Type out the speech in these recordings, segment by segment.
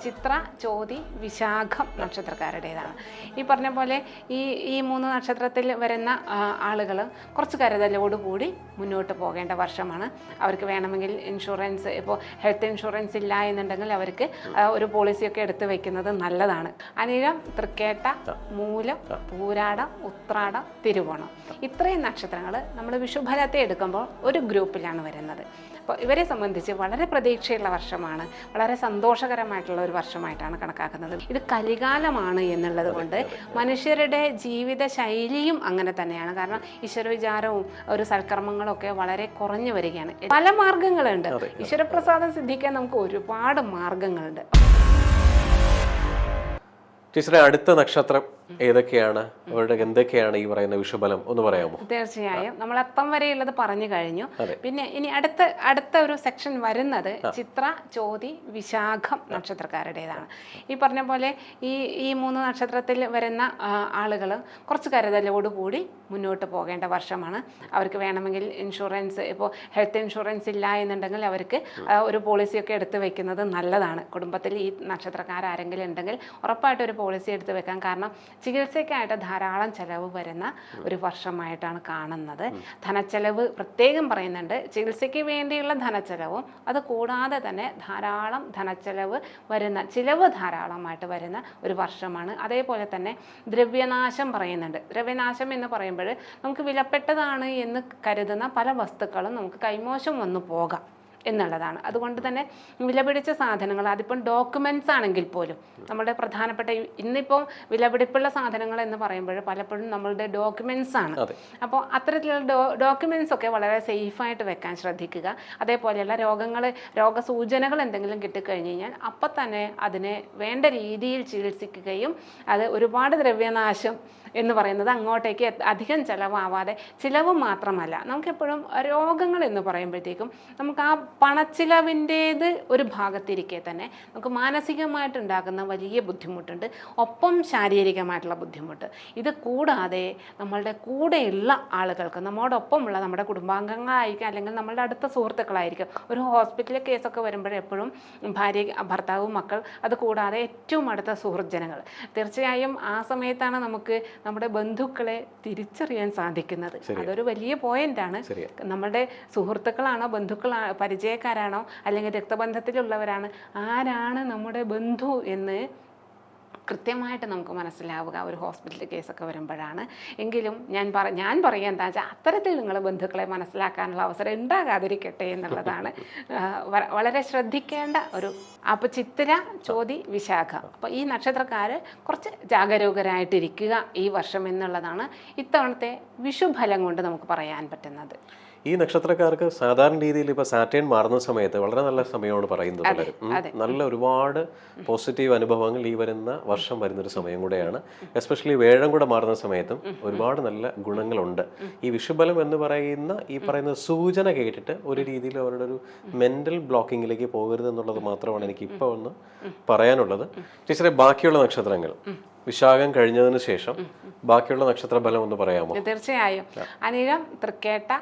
ചിത്ര ചോതി വിശാഖം നക്ഷത്രക്കാരുടേതാണ്. ഈ പറഞ്ഞ പോലെ ഈ ഈ മൂന്ന് നക്ഷത്രത്തിൽ വരുന്ന ആളുകൾ കുറച്ച് കരുതലോടുകൂടി മുന്നോട്ട് പോകേണ്ട വർഷമാണ്. അവർക്ക് വേണമെങ്കിൽ ഇൻഷുറൻസ് ഇപ്പോൾ ഹെൽത്ത് ഇൻഷുറൻസ് ഇല്ല എന്നുണ്ടെങ്കിൽ അവർക്ക് ഒരു പോളിസിയൊക്കെ എടുത്തു വെക്കുന്നത് നല്ലതാണ്. അനിഴം തൃക്കേട്ട മൂലം പൂരാടം ഉത്രാടം തിരുവോണം. ഇത്രയും നക്ഷത്രങ്ങൾ നമ്മൾ വിഷുഫലത്തെ എടുക്കുമ്പോൾ ഒരു ഗ്രൂപ്പിലാണ് വരുന്നത്. അപ്പോൾ ഇവരെ സംബന്ധിച്ച് വളരെ പ്രതീക്ഷയുള്ള വർഷമാണ്. വളരെ സന്തോഷകരമായിട്ടുള്ള ഒരു വർഷമായിട്ടാണ് കണക്കാക്കുന്നത്. ഇത് കലികാലമാണ് എന്നുള്ളത് കൊണ്ട് മനുഷ്യരുടെ ജീവിത ശൈലിയും അങ്ങനെ തന്നെയാണ്. കാരണം ഈശ്വര വിചാരവും ഒരു സൽക്രമങ്ങളും ഒക്കെ വളരെ കുറഞ്ഞു വരികയാണ്. പല മാർഗങ്ങളുണ്ട്. ഈശ്വരപ്രസാദം സിദ്ധിക്കാൻ നമുക്ക് ഒരുപാട് മാർഗങ്ങളുണ്ട്. ടീച്ചറെ അടുത്ത നക്ഷത്രം ഏതൊക്കെയാണ്? അവരുടെ എന്തൊക്കെയാണ് ഈ പറയുന്ന വിഷുബലം ഒന്ന് പറയാമോ? തീർച്ചയായും. നമ്മൾ അത്തം വരെയുള്ളത് പറഞ്ഞു കഴിഞ്ഞു. പിന്നെ ഇനി അടുത്ത അടുത്ത ഒരു സെക്ഷൻ വരുന്നത് ചിത്ര ചോതി വിശാഖം നക്ഷത്രക്കാരുടേതാണ്. ഈ പറഞ്ഞ പോലെ ഈ ഈ മൂന്ന് നക്ഷത്രത്തിൽ വരുന്ന ആളുകൾ കുറച്ച് കരുതലോടുകൂടി മുന്നോട്ട് പോകേണ്ട വർഷമാണ്. അവർക്ക് വേണമെങ്കിൽ ഇൻഷുറൻസ് ഇപ്പോൾ ഹെൽത്ത് ഇൻഷുറൻസ് ഇല്ല എന്നുണ്ടെങ്കിൽ അവർക്ക് ഒരു പോളിസിയൊക്കെ എടുത്ത് വെക്കുന്നത് നല്ലതാണ്. കുടുംബത്തിൽ ഈ നക്ഷത്രക്കാരെങ്കിലും ഉണ്ടെങ്കിൽ ഉറപ്പായിട്ട് ഒരു പോളിസി എടുത്ത് വെക്കാം കാരണം ചികിത്സയ്ക്കായിട്ട് ധാരാളം ചെലവ് വരുന്ന ഒരു വർഷമായിട്ടാണ് കാണുന്നത്. ധനച്ചെലവ് പ്രത്യേകം പറയുന്നുണ്ട്. ചികിത്സയ്ക്ക് വേണ്ടിയുള്ള ധനച്ചെലവും അത് കൂടാതെ തന്നെ ധാരാളം ധനച്ചെലവ് വരുന്ന ചിലവ് ധാരാളമായിട്ട് വരുന്ന ഒരു വർഷമാണ്. അതേപോലെ തന്നെ ദ്രവ്യനാശം പറയുന്നുണ്ട്. ദ്രവ്യനാശം എന്ന് പറയുമ്പോൾ നമുക്ക് വിലപ്പെട്ടതാണ് എന്ന് കരുതുന്ന പല വസ്തുക്കളും നമുക്ക് കൈമോശം വന്നു പോകാം. എന്നുള്ളതാണ്. അതുകൊണ്ട് തന്നെ വിലപിടിച്ച സാധനങ്ങൾ അതിപ്പം ഡോക്യുമെന്റ്സ് ആണെങ്കിൽ പോലും നമ്മുടെ പ്രധാനപ്പെട്ട ഇന്നിപ്പം ഇന്നിപ്പോൾ വിലപിടിപ്പുള്ള സാധനങ്ങൾ എന്ന് പറയുമ്പോൾ പലപ്പോഴും നമ്മളുടെ ഡോക്യുമെന്റ്സ് ആണ്. അപ്പോൾ അത്തരത്തിലുള്ള ഡോ ഡോക്യുമെന്റ്സ് ഒക്കെ വളരെ സേഫായിട്ട് വെക്കാൻ ശ്രദ്ധിക്കുക. അതേപോലെയുള്ള രോഗങ്ങൾ രോഗസൂചനകൾ എന്തെങ്കിലും കിട്ടിക്കഴിഞ്ഞ് കഴിഞ്ഞാൽ അപ്പം തന്നെ അതിനെ വേണ്ട രീതിയിൽ ചികിത്സിക്കുകയും അത് ഒരുപാട് ദ്രവ്യനാശം എന്ന് പറയുന്നത് അങ്ങോട്ടേക്ക് അധികം ചിലവാവാതെ ചിലവ് മാത്രമല്ല. നമുക്കെപ്പോഴും രോഗങ്ങൾ എന്ന് പറയുമ്പോഴത്തേക്കും നമുക്ക് ആ പണച്ചിലവിന്റേത് ഒരു ഭാഗത്തിരിക്കെ തന്നെ. നമുക്ക് മാനസികമായിട്ടുണ്ടാകുന്ന വലിയ ബുദ്ധിമുട്ടുണ്ട്. ഒപ്പം ശാരീരികമായിട്ടുള്ള ബുദ്ധിമുട്ട്. ഇത് കൂടാതെ നമ്മളുടെ കൂടെയുള്ള ആളുകൾക്ക് നമ്മോടൊപ്പമുള്ള നമ്മുടെ കുടുംബാംഗങ്ങളായിരിക്കും അല്ലെങ്കിൽ നമ്മളുടെ അടുത്ത സുഹൃത്തുക്കളായിരിക്കും. ഒരു ഹോസ്പിറ്റലിൽ കേസൊക്കെ വരുമ്പോഴെപ്പോഴും ഭാര്യ ഭർത്താവും മക്കൾ അത് കൂടാതെ ഏറ്റവും അടുത്ത സുഹൃജനങ്ങൾ തീർച്ചയായും ആ സമയത്താണ് നമുക്ക് നമ്മുടെ ബന്ധുക്കളെ തിരിച്ചറിയാൻ സാധിക്കുന്നത്. അതൊരു വലിയ പോയിന്റാണ്. നമ്മുടെ സുഹൃത്തുക്കളാണോ ബന്ധുക്കളാ പരിചയക്കാരാണോ അല്ലെങ്കിൽ രക്തബന്ധത്തിലുള്ളവരാണ്? ആരാണ് നമ്മുടെ ബന്ധു എന്ന് കൃത്യമായിട്ട് നമുക്ക് മനസ്സിലാവുക. ഒരു ഹോസ്പിറ്റൽ കേസൊക്കെ വരുമ്പോഴാണ്. എങ്കിലും ഞാൻ പറ ഞാൻ പറയുക എന്താ വെച്ചാൽ അത്തരത്തിൽ നിങ്ങൾ ബന്ധുക്കളെ മനസ്സിലാക്കാനുള്ള അവസരം ഉണ്ടാകാതിരിക്കട്ടെ എന്നുള്ളതാണ്. വളരെ ശ്രദ്ധിക്കേണ്ട ഒരു അപ്പോൾ ചിത്തിര ചോതി വിശാഖ. അപ്പോൾ ഈ നക്ഷത്രക്കാർ കുറച്ച് ജാഗരൂകരായിട്ടിരിക്കുക ഈ വർഷം എന്നുള്ളതാണ് ഇത്തവണത്തെ വിഷുഫലം കൊണ്ട് നമുക്ക് പറയാൻ പറ്റുന്നത്. ഈ നക്ഷത്രക്കാർക്ക് സാധാരണ രീതിയിൽ ഇപ്പൊ സാറ്റേൺ മാറുന്ന സമയത്ത് വളരെ നല്ല സമയമാണ് പറയുന്നത് പലരും നല്ല ഒരുപാട് പോസിറ്റീവ് അനുഭവങ്ങൾ ഈ വരുന്ന വർഷം വരുന്ന ഒരു സമയം കൂടെയാണ്. എസ്പെഷ്യലി വേഴം കൂടെ മാറുന്ന സമയത്തും ഒരുപാട് നല്ല ഗുണങ്ങളുണ്ട്. ഈ വിഷുബലം എന്ന് പറയുന്ന ഈ പറയുന്ന സൂചന കേട്ടിട്ട് ഒരു രീതിയിൽ അവരുടെ ഒരു മെന്റൽ ബ്ലോക്കിങ്ങിലേക്ക് പോകരുത് എന്നുള്ളത് മാത്രമാണ് എനിക്ക് ഇപ്പോൾ ഒന്ന് പറയാനുള്ളത്. ടീച്ചറെ ബാക്കിയുള്ള നക്ഷത്രങ്ങൾ. വിശാഖം കഴിഞ്ഞതിന് ശേഷം ബാക്കിയുള്ള നക്ഷത്ര ബലം ഒന്ന് പറയാമോ? തീർച്ചയായും. അനിഴം തൃക്കേട്ട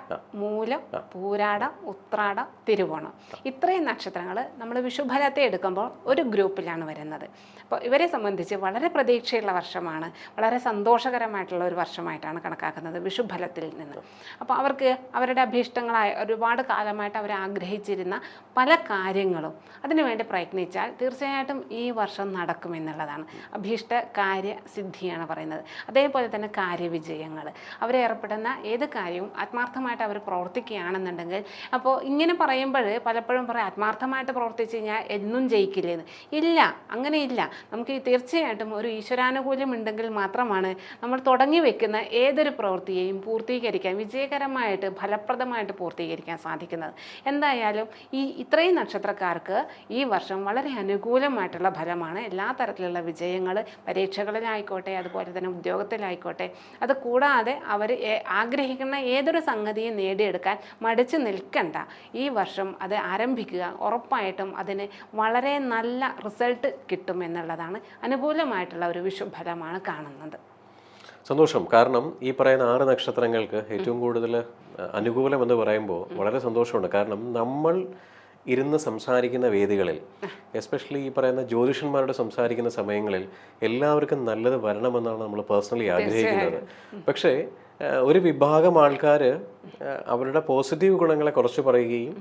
മൂലം പൂരാടം ഉത്രാടം തിരുവോണം. ഇത്രയും നക്ഷത്രങ്ങൾ നമ്മൾ വിഷുഫലത്തെ എടുക്കുമ്പോൾ ഒരു ഗ്രൂപ്പിലാണ് വരുന്നത്. അപ്പോൾ ഇവരെ സംബന്ധിച്ച് വളരെ പ്രതീക്ഷയുള്ള വർഷമാണ്. വളരെ സന്തോഷകരമായിട്ടുള്ള ഒരു വർഷമായിട്ടാണ് കണക്കാക്കുന്നത് വിഷുഫലത്തിൽ നിന്ന്. അപ്പോൾ അവർക്ക് അവരുടെ അഭീഷ്ടങ്ങളായ ഒരുപാട് കാലമായിട്ട് അവർ ആഗ്രഹിച്ചിരുന്ന പല കാര്യങ്ങളും അതിനുവേണ്ടി പ്രയത്നിച്ചാൽ തീർച്ചയായിട്ടും ഈ വർഷം നടക്കുമെന്നുള്ളതാണ് അഭീഷ്ട കാര്യസിദ്ധിയാണ് പറയുന്നത്. അതേപോലെ തന്നെ കാര്യവിജയങ്ങൾ. അവരേർപ്പെടുന്ന ഏത് കാര്യവും ആത്മാർത്ഥമായിട്ട് അവർ പ്രവർത്തിക്കുകയാണെന്നുണ്ടെങ്കിൽ അപ്പോൾ ഇങ്ങനെ പറയുമ്പോൾ പലപ്പോഴും പറയും ആത്മാർത്ഥമായിട്ട് പ്രവർത്തിച്ച് കഴിഞ്ഞാൽ എന്നും ജയിക്കില്ലേന്ന്. ഇല്ല അങ്ങനെയില്ല. നമുക്ക് തീർച്ചയായിട്ടും ഒരു ഈശ്വരാനുകൂല്യം ഉണ്ടെങ്കിൽ മാത്രമാണ് നമ്മൾ തുടങ്ങി വെക്കുന്ന ഏതൊരു പ്രവൃത്തിയെയും പൂർത്തീകരിക്കാൻ വിജയകരമായിട്ട് ഫലപ്രദമായിട്ട് പൂർത്തീകരിക്കാൻ സാധിക്കുന്നത്. എന്തായാലും ഈ ഇത്രയും നക്ഷത്രക്കാർക്ക് ഈ വർഷം വളരെ അനുകൂലമായിട്ടുള്ള ഫലമാണ്. എല്ലാ തരത്തിലുള്ള വിജയങ്ങൾ പരീക്ഷകളിലായിക്കോട്ടെ അതുപോലെ തന്നെ ഉദ്യോഗത്തിലായിക്കോട്ടെ അത് കൂടാതെ അവർ ആഗ്രഹിക്കുന്ന ഏതൊരു സംഗതിയും നേടിയെടുക്കാൻ മടിച്ചു നിൽക്കണ്ട. ഈ വർഷം അത് ആരംഭിക്കുക ഉറപ്പായിട്ടും അതിന് വളരെ നല്ല റിസൾട്ട് കിട്ടും എന്നുള്ളതാണ് അനുകൂലമായിട്ടുള്ള ഒരു വിഷുഫലമാണ് കാണുന്നത്. സന്തോഷം. കാരണം ഈ പറയുന്ന ആറ് നക്ഷത്രങ്ങൾക്ക് ഏറ്റവും കൂടുതൽ അനുകൂലം എന്ന് പറയുമ്പോൾ വളരെ സന്തോഷമുണ്ട്. കാരണം നമ്മൾ ഇരുന്ന് സംസാരിക്കുന്ന വേദികളിൽ എസ്പെഷ്യലി ഈ പറയുന്ന ജ്യോതിഷന്മാരുടെ സംസാരിക്കുന്ന സമയങ്ങളിൽ എല്ലാവർക്കും നല്ലത് വരണമെന്നാണ് നമ്മൾ പേഴ്സണലി ആഗ്രഹിക്കുന്നത്. പക്ഷേ ഒരു വിഭാഗം ആൾക്കാർ അവരുടെ പോസിറ്റീവ് ഗുണങ്ങളെ കുറച്ച് പറയുകയും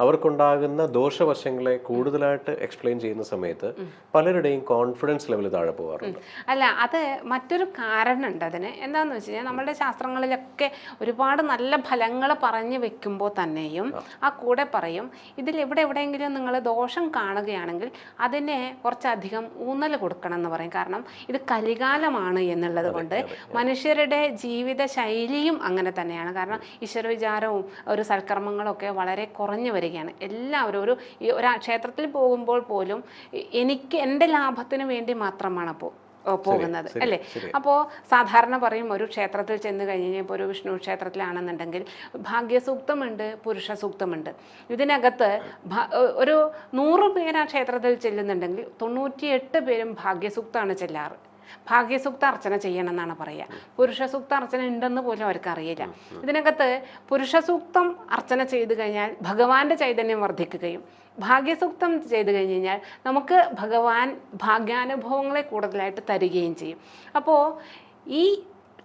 അവർക്കുണ്ടാകുന്ന ദോഷവശങ്ങളെ കൂടുതലായിട്ട് എക്സ്പ്ലെയിൻ ചെയ്യുന്ന സമയത്ത് പലരുടെയും കോൺഫിഡൻസ് ലെവൽ താഴെ പോകാറുണ്ട് അല്ല അത് മറ്റൊരു കാരണമുണ്ട് അതിന്. എന്താന്ന് വെച്ച് കഴിഞ്ഞാൽ നമ്മുടെ ശാസ്ത്രങ്ങളിലൊക്കെ ഒരുപാട് നല്ല ഫലങ്ങൾ പറഞ്ഞു വെക്കുമ്പോൾ തന്നെയും ആ. കൂടെ പറയും ഇതിൽ എവിടെ എവിടെയെങ്കിലും നിങ്ങൾ ദോഷം കാണുകയാണെങ്കിൽ അതിനെ കുറച്ചധികം ഊന്നൽ കൊടുക്കണം എന്ന് പറയും. കാരണം ഇത് കലികാലമാണ് എന്നുള്ളത് കൊണ്ട് മനുഷ്യരുടെ ജീവിത ശൈലിയും അങ്ങനെ തന്നെയാണ്. കാരണം ഈശ്വര വിചാരവും ഒരു സൽക്കർമ്മങ്ങളൊക്കെ വളരെ കുറഞ്ഞു വരികയാണ്. എല്ലാവരും ഒരു ഈ ഒരു ക്ഷേത്രത്തിൽ പോകുമ്പോൾ പോലും എനിക്ക് എന്റെ ലാഭത്തിന് വേണ്ടി മാത്രമാണ് അപ്പോൾ പോകുന്നത് അല്ലേ? അപ്പോൾ സാധാരണ പറയും ഒരു ക്ഷേത്രത്തിൽ ചെന്ന് കഴിഞ്ഞ് കഴിഞ്ഞാൽ ഇപ്പോൾ ഒരു വിഷ്ണു ക്ഷേത്രത്തിലാണെന്നുണ്ടെങ്കിൽ ഭാഗ്യസൂക്തമുണ്ട് പുരുഷ സൂക്തമുണ്ട് ഇതിനകത്ത് ഒരു നൂറ് പേര് ആ ക്ഷേത്രത്തിൽ ചെല്ലുന്നുണ്ടെങ്കിൽ തൊണ്ണൂറ്റിയെട്ട് പേരും ഭാഗ്യസൂക്തമാണ് ചെല്ലാറ്. ഭാഗ്യസൂക്ത അർച്ചന ചെയ്യണം എന്നാണ് പറയുക. പുരുഷ സൂക്ത അർച്ചന ഉണ്ടെന്ന് പോലും അവർക്ക് അറിയില്ല ഇതിനകത്ത് പുരുഷ സൂക്തം അർച്ചന ചെയ്തു കഴിഞ്ഞാൽ ഭഗവാന്റെ ചൈതന്യം വർദ്ധിക്കുകയും ഭാഗ്യസൂക്തം ചെയ്തു കഴിഞ്ഞ് കഴിഞ്ഞാൽ നമുക്ക് ഭഗവാൻ ഭാഗ്യാനുഭവങ്ങളെ കൂടുതലായിട്ട് തരികയും ചെയ്യും. അപ്പോൾ ഈ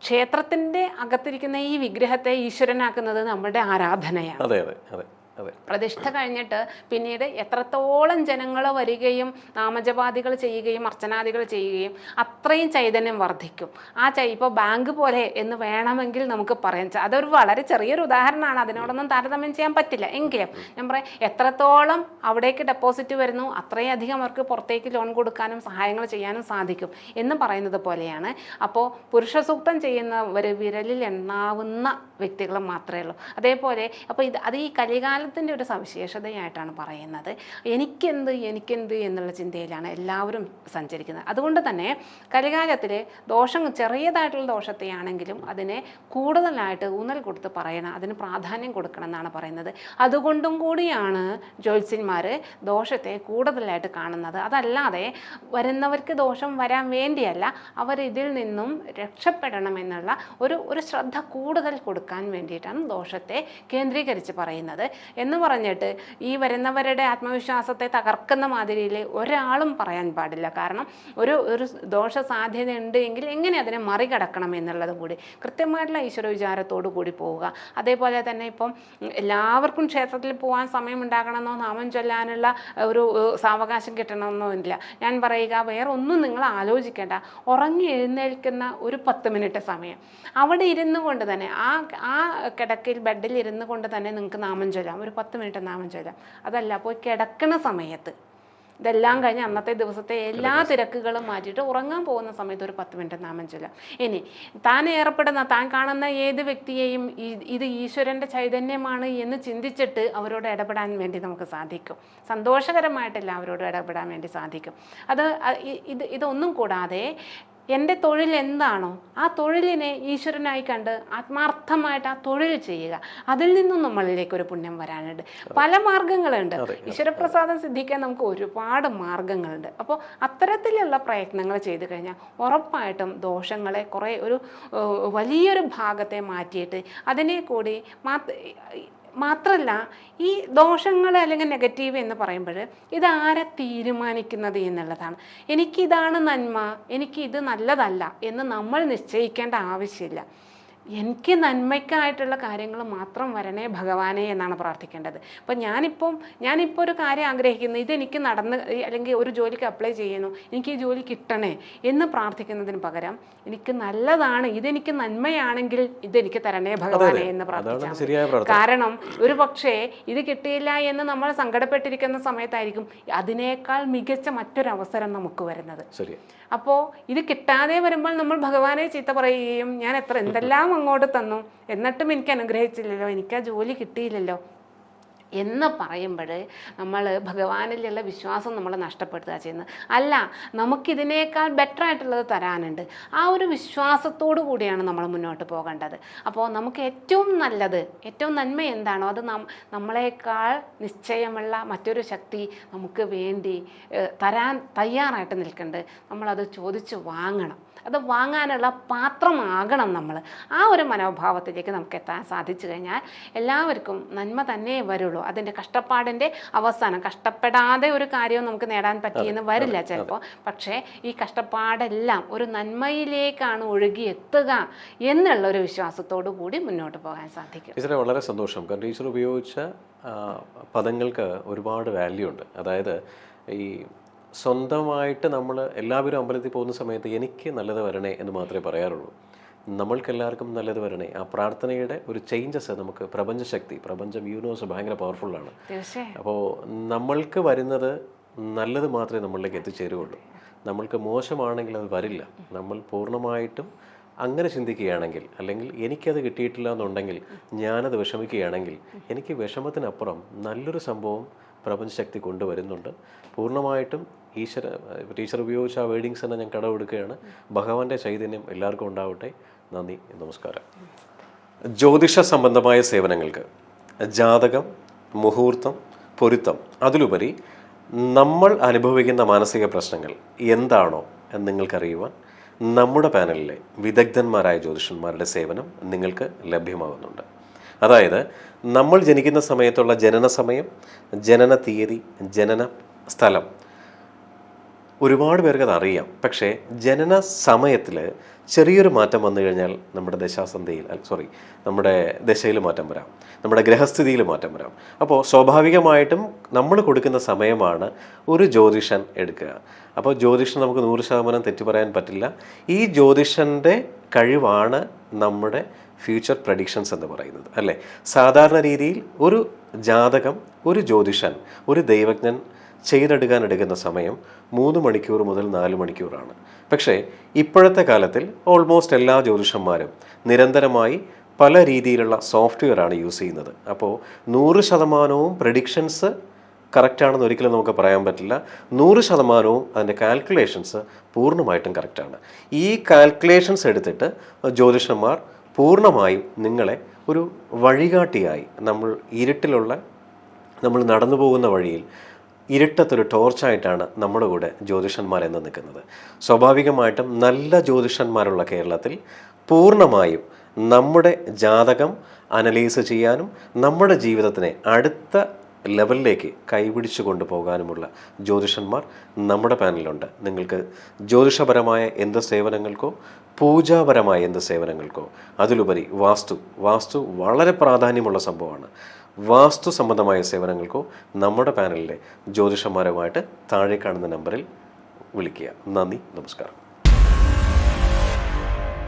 ക്ഷേത്രത്തിന്റെ അകത്തിരിക്കുന്ന ഈ വിഗ്രഹത്തെ ഈശ്വരനാക്കുന്നത് നമ്മുടെ ആരാധനയാണ്. അതെ അതെ അതെ. പ്രതിഷ്ഠ കഴിഞ്ഞിട്ട് പിന്നീട് എത്രത്തോളം ജനങ്ങൾ വരികയും നാമജപാദികൾ ചെയ്യുകയും അർച്ചനാദികൾ ചെയ്യുകയും അത്രയും ചൈതന്യം വർദ്ധിക്കും. ആ ചൈ ഇപ്പോൾ ബാങ്ക് പോലെ എന്ന് വേണമെങ്കിൽ നമുക്ക് പറയാം. അതൊരു വളരെ ചെറിയൊരു ഉദാഹരണമാണ്. അതിനോടൊന്നും താരതമ്യം ചെയ്യാൻ പറ്റില്ല. എങ്കിലും ഞാൻ പറയാം എത്രത്തോളം അവിടേക്ക് ഡെപ്പോസിറ്റ് വരുന്നു അത്രയും അധികം അവർക്ക് പുറത്തേക്ക് ലോൺ കൊടുക്കാനും സഹായങ്ങൾ ചെയ്യാനും സാധിക്കും എന്ന് പറയുന്നത് പോലെയാണ്. അപ്പോൾ പുരുഷ സൂക്തം ചെയ്യുന്നവർ വിരലിൽ എണ്ണാവുന്ന വ്യക്തികൾ മാത്രമേ ഉള്ളൂ. അതേപോലെ അപ്പോൾ ഇത് അത് ഈ കലികാലത്തിന്റെ ഒരു സവിശേഷതയായിട്ടാണ് പറയുന്നത്. എനിക്കെന്ത് എനിക്കെന്ത് എന്നുള്ള ചിന്തയിലാണ് എല്ലാവരും സഞ്ചരിക്കുന്നത്. അതുകൊണ്ട് തന്നെ കലികാലത്തിൽ ദോഷം ചെറിയതായിട്ടുള്ള ദോഷത്തെയാണെങ്കിലും അതിനെ കൂടുതലായിട്ട് ഊന്നൽ കൊടുത്ത് പറയണം അതിന് പ്രാധാന്യം കൊടുക്കണം എന്നാണ് പറയുന്നത്. അതുകൊണ്ടും കൂടിയാണ് ജ്യോത്സ്യന്മാർ ദോഷത്തെ കൂടുതലായിട്ട് കാണുന്നത്. അതല്ലാതെ വരുന്നവർക്ക് ദോഷം വരാൻ വേണ്ടിയല്ല അവർ ഇതിൽ നിന്നും രക്ഷപ്പെടണം എന്നുള്ള ഒരു ഒരു ശ്രദ്ധ കൂടുതൽ കൊടുക്കാൻ വേണ്ടിയിട്ടാണ് ദോഷത്തെ കേന്ദ്രീകരിച്ച് പറയുന്നത്. എന്ന് പറഞ്ഞിട്ട് ഈ വരുന്നവരുടെ ആത്മവിശ്വാസത്തെ തകർക്കുന്ന മാതിരിയിൽ ഒരാളും പറയാൻ പാടില്ല. കാരണം ഒരു ഒരു ദോഷ സാധ്യത ഉണ്ട് എങ്കിൽ എങ്ങനെ അതിനെ മറികടക്കണം എന്നുള്ളത് കൂടി. കൃത്യമായിട്ടുള്ള ഈശ്വര വിചാരത്തോടു കൂടി പോവുക. അതേപോലെ തന്നെ ഇപ്പം എല്ലാവർക്കും ക്ഷേത്രത്തിൽ പോകാൻ സമയം ഉണ്ടാകണമെന്നോ നാമം ചൊല്ലാനുള്ള ഒരു സാവകാശം കിട്ടണമെന്നോ ഇല്ല. ഞാൻ പറയുക വേറെ ഒന്നും നിങ്ങൾ ആലോചിക്കേണ്ട. ഉറങ്ങി എഴുന്നേൽക്കുന്ന ഒരു പത്ത് മിനിറ്റ് സമയം. അവിടെ ഇരുന്നു കൊണ്ട് തന്നെ ആ ആ കിടക്കയിൽ ബെഡിൽ ഇരുന്നു കൊണ്ട് തന്നെ നിങ്ങൾക്ക് നാമം ചൊല്ലാം. ഒരു പത്ത് മിനിറ്റ് നാമം ചൊല്ലാം അതല്ല പോയി കിടക്കുന്ന സമയത്ത്. ഇതെല്ലാം കഴിഞ്ഞ് അന്നത്തെ ദിവസത്തെ എല്ലാ തിരക്കുകളും മാറ്റിയിട്ട് ഉറങ്ങാൻ പോകുന്ന സമയത്ത് ഒരു പത്ത് മിനിറ്റ് നാമം ചൊല്ലാം ഇനി താൻ ഏർപ്പെടുന്ന താൻ കാണുന്ന ഏത് വ്യക്തിയെയും ഇത് ഈശ്വരന്റെ ചൈതന്യമാണ് എന്ന് ചിന്തിച്ചിട്ട് അവരോട് ഇടപെടാൻ വേണ്ടി നമുക്ക് സാധിക്കും. സന്തോഷകരമായിട്ടല്ല അവരോട് ഇടപെടാൻ വേണ്ടി സാധിക്കും. അത് ഇത് ഇതൊന്നും കൂടാതെ എന്റെ തൊഴിൽ എന്താണോ ആ തൊഴിലിനെ ഈശ്വരനായി കണ്ട് ആത്മാർത്ഥമായിട്ട് ആ തൊഴിൽ ചെയ്യുക. അതിൽ നിന്നും നമ്മളിലേക്ക് ഒരു പുണ്യം വരാനുണ്ട്. പല മാർഗങ്ങളുണ്ട്. ഈശ്വരപ്രസാദം സിദ്ധിക്കാൻ നമുക്ക് ഒരുപാട് മാർഗങ്ങളുണ്ട്. അപ്പോൾ അത്തരത്തിലുള്ള പ്രയത്നങ്ങൾ ചെയ്തു കഴിഞ്ഞാൽ ഉറപ്പായിട്ടും ദോഷങ്ങളെ കുറേ ഒരു വലിയൊരു ഭാഗത്തെ മാറ്റിയിട്ട് അതിനെ കൂടി മാത്ര മാത്രമല്ല ഈ ദോഷങ്ങൾ അല്ലെങ്കിൽ നെഗറ്റീവ് എന്ന് പറയുമ്പോൾ ഇതാരെ തീരുമാനിക്കുന്നത് എന്നുള്ളതാണ്. എനിക്കിതാണ് നന്മ എനിക്കിത് നല്ലതല്ല എന്ന് നമ്മൾ നിശ്ചയിക്കേണ്ട ആവശ്യമില്ല. എനിക്ക് നന്മയ്ക്കായിട്ടുള്ള കാര്യങ്ങൾ മാത്രം വരണേ ഭഗവാനെ എന്നാണ് പ്രാർത്ഥിക്കേണ്ടത്. അപ്പം ഞാനിപ്പം ഞാനിപ്പോൾ ഒരു കാര്യം ആഗ്രഹിക്കുന്നു. ഇതെനിക്ക് നടന്ന് അല്ലെങ്കിൽ ഒരു ജോലിക്ക് അപ്ലൈ ചെയ്യുന്നു. എനിക്ക് ഈ ജോലി കിട്ടണേ എന്ന് പ്രാർത്ഥിക്കുന്നതിന് പകരം എനിക്ക് നല്ലതാണ് ഇതെനിക്ക് നന്മയാണെങ്കിൽ ഇതെനിക്ക് തരണേ ഭഗവാനെ എന്ന് പ്രാർത്ഥിക്കാം കാരണം ഒരു പക്ഷേ ഇത് കിട്ടിയില്ല എന്ന് നമ്മൾ സങ്കടപ്പെട്ടിരിക്കുന്ന സമയത്തായിരിക്കും അതിനേക്കാൾ മികച്ച മറ്റൊരവസരം നമുക്ക് വരുന്നത്. അപ്പോൾ ഇത് കിട്ടാതെ വരുമ്പോൾ നമ്മൾ ഭഗവാനെ ചീത്ത പറയുകയും ഞാൻ എത്ര എന്തെല്ലാം അങ്ങോട്ട് തന്നു. എന്നിട്ടും എനിക്ക് അനുഗ്രഹിച്ചില്ലല്ലോ. എനിക്ക് ആ ജോലി കിട്ടിയില്ലല്ലോ. എന്ന് പറയുമ്പോൾ നമ്മൾ ഭഗവാനിലുള്ള വിശ്വാസം നമ്മൾ നഷ്ടപ്പെടുത്തുക ചെയ്യുന്നത്. അല്ല നമുക്കിതിനേക്കാൾ ബെറ്റർ ആയിട്ടുള്ളത് തരാനുണ്ട്. ആ ഒരു വിശ്വാസത്തോടു കൂടിയാണ് നമ്മൾ മുന്നോട്ട് പോകേണ്ടത്. അപ്പോൾ നമുക്ക് ഏറ്റവും നല്ലത് ഏറ്റവും നന്മ എന്താണോ അത് നമ്മളെക്കാൾ നിശ്ചയമുള്ള മറ്റൊരു ശക്തി നമുക്ക് വേണ്ടി തരാൻ തയ്യാറായിട്ട് നിൽക്കേണ്ടത് നമ്മളത് ചോദിച്ച് വാങ്ങണം. അത് വാങ്ങാനുള്ള പാത്രമാകണം നമ്മൾ ആ ഒരു മനോഭാവത്തിലേക്ക് നമുക്ക് എത്താൻ സാധിച്ചു കഴിഞ്ഞാൽ എല്ലാവർക്കും നന്മ തന്നെ വരുള്ളൂ. ഉള്ളൂ അതിന്റെ കഷ്ടപ്പാടിന്റെ അവസാനം. കഷ്ടപ്പെടാതെ ഒരു കാര്യവും നമുക്ക് നേടാൻ പറ്റിയെന്ന് വരില്ല ചിലപ്പോൾ പക്ഷേ ഈ കഷ്ടപ്പാടെല്ലാം ഒരു നന്മയിലേക്കാണ് ഒഴുകി എത്തുക എന്നുള്ള ഒരു വിശ്വാസത്തോടു കൂടി മുന്നോട്ട് പോകാൻ സാധിക്കും. ടീച്ചറെ വളരെ സന്തോഷം. കാരണം ടീച്ചർ ഉപയോഗിച്ച പദങ്ങൾക്ക് ഒരുപാട് വാല്യൂ ഉണ്ട്. അതായത് ഈ സ്വന്തമായിട്ട് നമ്മൾ എല്ലാവരും അമ്പലത്തിൽ പോകുന്ന സമയത്ത് എനിക്ക് നല്ലത് വരണേ എന്ന് മാത്രമേ പറയാറുള്ളൂ. നമ്മൾക്കെല്ലാവർക്കും നല്ലത് വരണേ. ആ പ്രാർത്ഥനയുടെ ഒരു ചേഞ്ചസ് നമുക്ക് പ്രപഞ്ചശക്തി പ്രപഞ്ചം യൂണിവേഴ്സ് ഭയങ്കര പവർഫുള്ളാണ് ആണ്. അപ്പോൾ നമ്മൾക്ക് വരുന്നത് നല്ലത് മാത്രമേ നമ്മളിലേക്ക് എത്തിച്ചേരുകയുള്ളൂ. നമ്മൾക്ക് മോശമാണെങ്കിൽ അത് വരില്ല. നമ്മൾ പൂർണമായിട്ടും അങ്ങനെ ചിന്തിക്കുകയാണെങ്കിൽ അല്ലെങ്കിൽ എനിക്കത് കിട്ടിയിട്ടില്ല എന്നുണ്ടെങ്കിൽ ഞാനത് വിഷമിക്കുകയാണെങ്കിൽ എനിക്ക് വിഷമത്തിനപ്പുറം നല്ലൊരു സംഭവം പ്രപഞ്ചശക്തി കൊണ്ടുവരുന്നുണ്ട്. പൂർണമായിട്ടും ഈശ്വര ടീച്ചർ ഉപയോഗിച്ച ആ വേർഡിങ്സ് തന്നെ ഞാൻ കടമെടുക്കുകയാണ്. ഭഗവാന്റെ ചൈതന്യം എല്ലാവർക്കും ഉണ്ടാവട്ടെ. നന്ദി നമസ്കാരം. ജ്യോതിഷ സംബന്ധമായ സേവനങ്ങൾക്ക് ജാതകം മുഹൂർത്തം പൊരുത്തം അതിലുപരി നമ്മൾ അനുഭവിക്കുന്ന മാനസിക പ്രശ്നങ്ങൾ എന്താണോ എന്ന് നിങ്ങൾക്കറിയുവാൻ നമ്മുടെ പാനലിലെ വിദഗ്ധന്മാരായ ജ്യോതിഷന്മാരുടെ സേവനം നിങ്ങൾക്ക് ലഭ്യമാകുന്നുണ്ട്. അതായത് നമ്മൾ ജനിക്കുന്ന സമയത്തുള്ള ജനന സമയം ജനന തീയതി ജനന സ്ഥലം ഒരുപാട് പേർക്ക് അത് അറിയാം പക്ഷേ ജനന സമയത്തിൽ ചെറിയൊരു മാറ്റം വന്നു കഴിഞ്ഞാൽ നമ്മുടെ ദശാസന്ധിയിൽ സോറി നമ്മുടെ ദശയിൽ മാറ്റം വരാം. നമ്മുടെ ഗ്രഹസ്ഥിതിയിൽ മാറ്റം വരാം. അപ്പോൾ സ്വാഭാവികമായിട്ടും നമ്മൾ കൊടുക്കുന്ന സമയമാണ് ഒരു ജ്യോതിഷൻ എടുക്കുക. അപ്പോൾ ജ്യോതിഷൻ നമുക്ക് നൂറ് ശതമാനം തെറ്റു പറയാൻ പറ്റില്ല. ഈ ജ്യോതിഷന്റെ കഴിവാണ് നമ്മുടെ ഫ്യൂച്ചർ പ്രഡിക്ഷൻസ് എന്ന് പറയുന്നത് അല്ലേ? സാധാരണ രീതിയിൽ ഒരു ജാതകം ഒരു ജ്യോതിഷൻ ഒരു ദൈവജ്ഞൻ ചെയ്തെടുക്കാൻ എടുക്കുന്ന സമയം മൂന്ന് മണിക്കൂർ മുതൽ നാല് മണിക്കൂറാണ്. പക്ഷേ ഇപ്പോഴത്തെ കാലത്തിൽ ഓൾമോസ്റ്റ് എല്ലാ ജ്യോതിഷന്മാരും നിരന്തരമായി പല രീതിയിലുള്ള സോഫ്റ്റ്വെയറാണ് യൂസ് ചെയ്യുന്നത്. അപ്പോൾ നൂറ് ശതമാനവും പ്രഡിക്ഷൻസ് കറക്റ്റാണെന്ന് ഒരിക്കലും നമുക്ക് പറയാൻ പറ്റില്ല. നൂറ് ശതമാനവും അതിന്റെ കാൽക്കുലേഷൻസ് പൂർണമായിട്ടും കറക്റ്റാണ്. ഈ കാൽക്കുലേഷൻസ് എടുത്തിട്ട് ജ്യോതിഷന്മാർ പൂർണമായും നിങ്ങളെ ഒരു വഴികാട്ടിയായി നമ്മൾ ഇരുട്ടിലുള്ള നമ്മൾ നടന്നു പോകുന്ന വഴിയിൽ ഇരുട്ടത്തൊരു ടോർച്ചായിട്ടാണ് നമ്മുടെ കൂടെ ജ്യോതിഷന്മാരെന്ന് നിൽക്കുന്നത്. സ്വാഭാവികമായിട്ടും നല്ല ജ്യോതിഷന്മാരുള്ള കേരളത്തിൽ പൂർണമായും നമ്മുടെ ജാതകം അനലൈസ് ചെയ്യാനും നമ്മുടെ ജീവിതത്തിനെ അടുത്ത ലെവലിലേക്ക് കൈപിടിച്ചു കൊണ്ടുപോകാനുമുള്ള ജ്യോതിഷന്മാർ നമ്മുടെ പാനലിലുണ്ട്. നിങ്ങൾക്ക് ജ്യോതിഷപരമായ എന്ത് സേവനങ്ങൾക്കോ പൂജാപരമായ എന്ത് സേവനങ്ങൾക്കോ അതിലുപരി വാസ്തു വാസ്തു വളരെ പ്രാധാന്യമുള്ള സംഭവമാണ്. വാസ്തു സംബന്ധമായ സേവനങ്ങൾക്കോ നമ്മുടെ പാനലിലെ ജ്യോതിഷന്മാരുമായിട്ട് താഴെ കാണുന്ന നമ്പറിൽ വിളിക്കുക. നന്ദി നമസ്കാരം.